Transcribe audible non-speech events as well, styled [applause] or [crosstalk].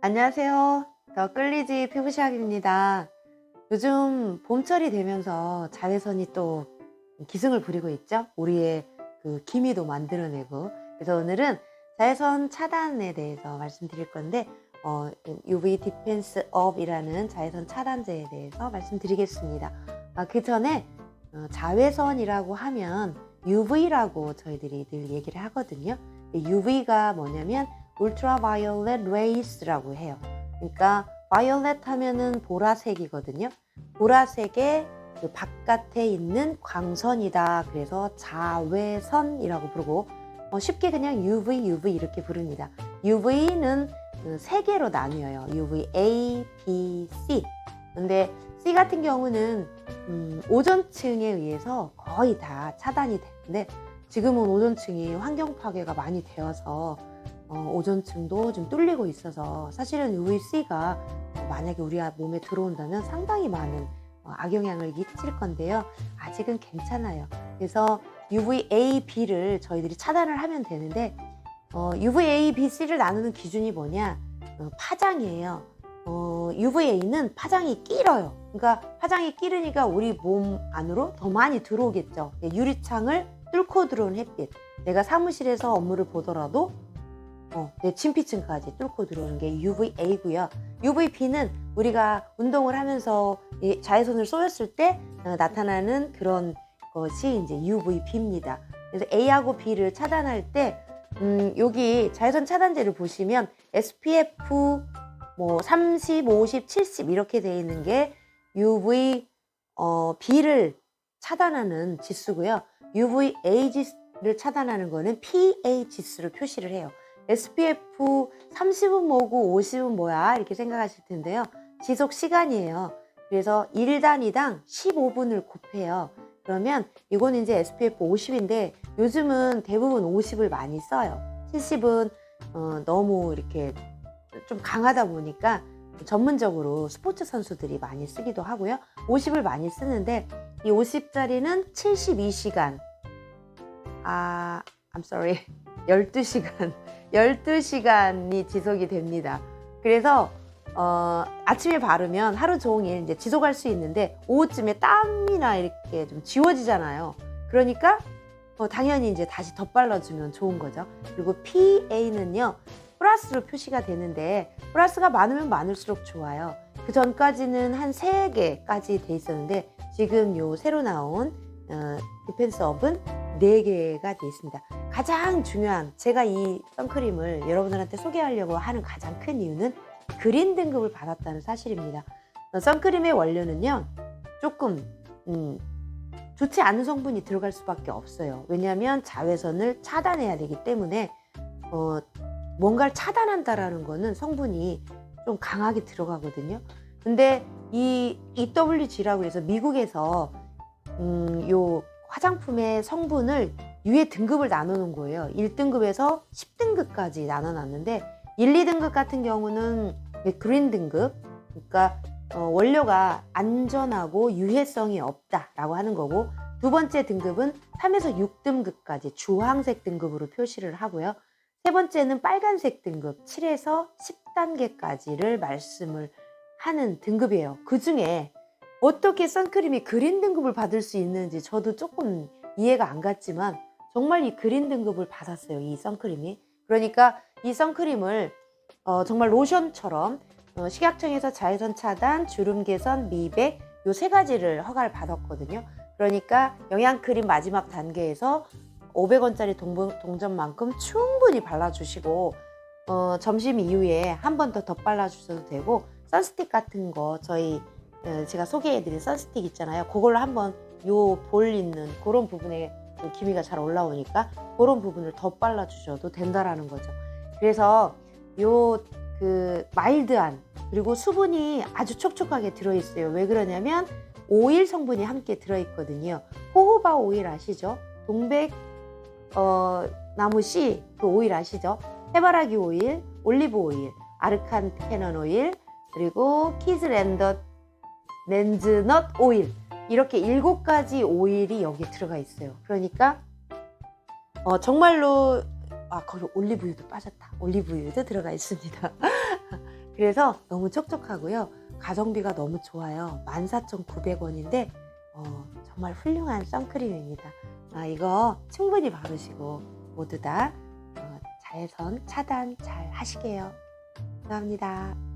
안녕하세요. 더 끌리지 피부시학입니다. 요즘 봄철이 되면서 자외선이 또 기승을 부리고 있죠. 우리의 그 기미도 만들어내고. 그래서 오늘은 자외선 차단에 대해서 말씀드릴 건데, 어, UV 디펜스 업이라는 자외선 차단제에 대해서 말씀드리겠습니다. 아, 그 전에 어, 자외선이라고 하면 UV라고 저희들이 늘 얘기를 하거든요. UV가 뭐냐면 ultraviolet rays라고 해요. 그러니까 violet 하면은 보라색이거든요. 보라색의 그 바깥에 있는 광선이다. 그래서 자외선이라고 부르고 어, 쉽게 그냥 UV, UV 이렇게 부릅니다. UV는 그 세 개로 나뉘어요. UV A, B, C. 근데 C 같은 경우는 음, 오존층에 의해서 거의 다 차단이 되는데 지금은 오존층이 환경 파괴가 많이 되어서 어, 오존층도 좀 뚫리고 있어서 사실은 UVC가 만약에 우리 몸에 들어온다면 상당히 많은 어, 악영향을 끼칠 건데요. 아직은 괜찮아요. 그래서 UVA, B를 저희들이 차단을 하면 되는데 어, UVA, B, C를 나누는 기준이 뭐냐? 어, 파장이에요. 어, UVA는 파장이 길어요. 그러니까 파장이 길으니까 우리 몸 안으로 더 많이 들어오겠죠. 예, 유리창을 뚫고 들어온 햇빛. 내가 사무실에서 업무를 보더라도 어, 내 침피층까지 뚫고 들어오는 게 UVA고요. UVB는 우리가 운동을 하면서 이 자외선을 쏘였을 때 어, 나타나는 그런 것이 이제 UVB입니다. 그래서 A하고 B를 차단할 때 음, 여기 자외선 차단제를 보시면 SPF 뭐 30, 50, 70 이렇게 돼 있는 게 UV 어, 차단하는 지수고요. UVA 지수를 차단하는 거는 PA 지수를 표시를 해요. SPF 30은 뭐고 50은 뭐야 이렇게 생각하실 텐데요. 지속 시간이에요. 그래서 1단위당 15분을 곱해요. 그러면 이건 이제 SPF 50인데 요즘은 대부분 50을 많이 써요. 70은 어, 너무 이렇게 좀 강하다 보니까 전문적으로 스포츠 선수들이 많이 쓰기도 하고요. 50을 많이 쓰는데 이 50짜리는 72시간. 아, I'm sorry. [laughs] 12시간. 12시간이 지속이 됩니다. 그래서 어, 아침에 바르면 하루 종일 이제 지속할 수 있는데 오후쯤에 땀이나 이렇게 좀 지워지잖아요. 그러니까 어, 당연히 이제 다시 덧발라주면 좋은 거죠. 그리고 PA는요 플러스로 표시가 되는데 플러스가 많으면 많을수록 좋아요. 그 전까지는 한 3개까지 돼 있었는데 지금 요 새로 나온 어, 디펜스 업은 4개가 돼 있습니다. 가장 중요한 제가 이 선크림을 여러분들한테 소개하려고 하는 가장 큰 이유는 그린 등급을 받았다는 사실입니다. 어, 선크림의 원료는요 조금 음, 좋지 않은 성분이 들어갈 수밖에 없어요. 왜냐하면 자외선을 차단해야 되기 때문에 어, 뭔가를 차단한다라는 거는 성분이 좀 강하게 들어가거든요. 근데 이 EWG라고 해서 미국에서 음, 요 화장품의 성분을 유해 등급을 나누는 거예요. 1등급에서 10등급까지 나눠놨는데 1, 2등급 같은 경우는 그린 등급, 그러니까 어, 원료가 안전하고 유해성이 없다라고 하는 거고 두 번째 등급은 3에서 6등급까지 주황색 등급으로 표시를 하고요. 세 번째는 빨간색 등급 7에서 10단계까지를 말씀을 하는 등급이에요. 그 중에 어떻게 선크림이 그린 등급을 받을 수 있는지 저도 조금 이해가 안 갔지만 정말 이 그린 등급을 받았어요. 이 선크림이. 그러니까 이 선크림을 어, 정말 로션처럼 어, 식약청에서 자외선 차단, 주름 개선, 미백 요 세 가지를 허가를 받았거든요. 그러니까 영양 크림 마지막 단계에서 500원짜리 동전만큼 충분히 발라주시고 어, 점심 이후에 한 번 더 덧발라주셔도 되고 선스틱 같은 거 저희 어, 제가 소개해드린 선스틱 있잖아요. 그걸로 한번 요 볼 있는 그런 부분에 그 기미가 잘 올라오니까 그런 부분을 더 발라 주셔도 된다라는 거죠. 그래서 요 그 마일드한 그리고 수분이 아주 촉촉하게 들어있어요. 왜 그러냐면 오일 성분이 함께 들어있거든요. 호호바 오일 아시죠? 동백 어, 나무 씨 그 오일 아시죠? 해바라기 오일, 올리브 오일, 아르칸 캐넌 오일, 그리고 키즈랜더 렌즈넛 오일 이렇게 일곱 가지 오일이 여기 들어가 있어요. 그러니까 어, 정말로 아 거기 올리브유도 빠졌다. 올리브유도 들어가 있습니다. [laughs] 그래서 너무 촉촉하고요. 가성비가 너무 좋아요. 14,900원인데 어, 정말 훌륭한 선크림입니다. 아, 이거 충분히 바르시고 모두 다 어, 자외선 차단 잘 하시게요. 감사합니다.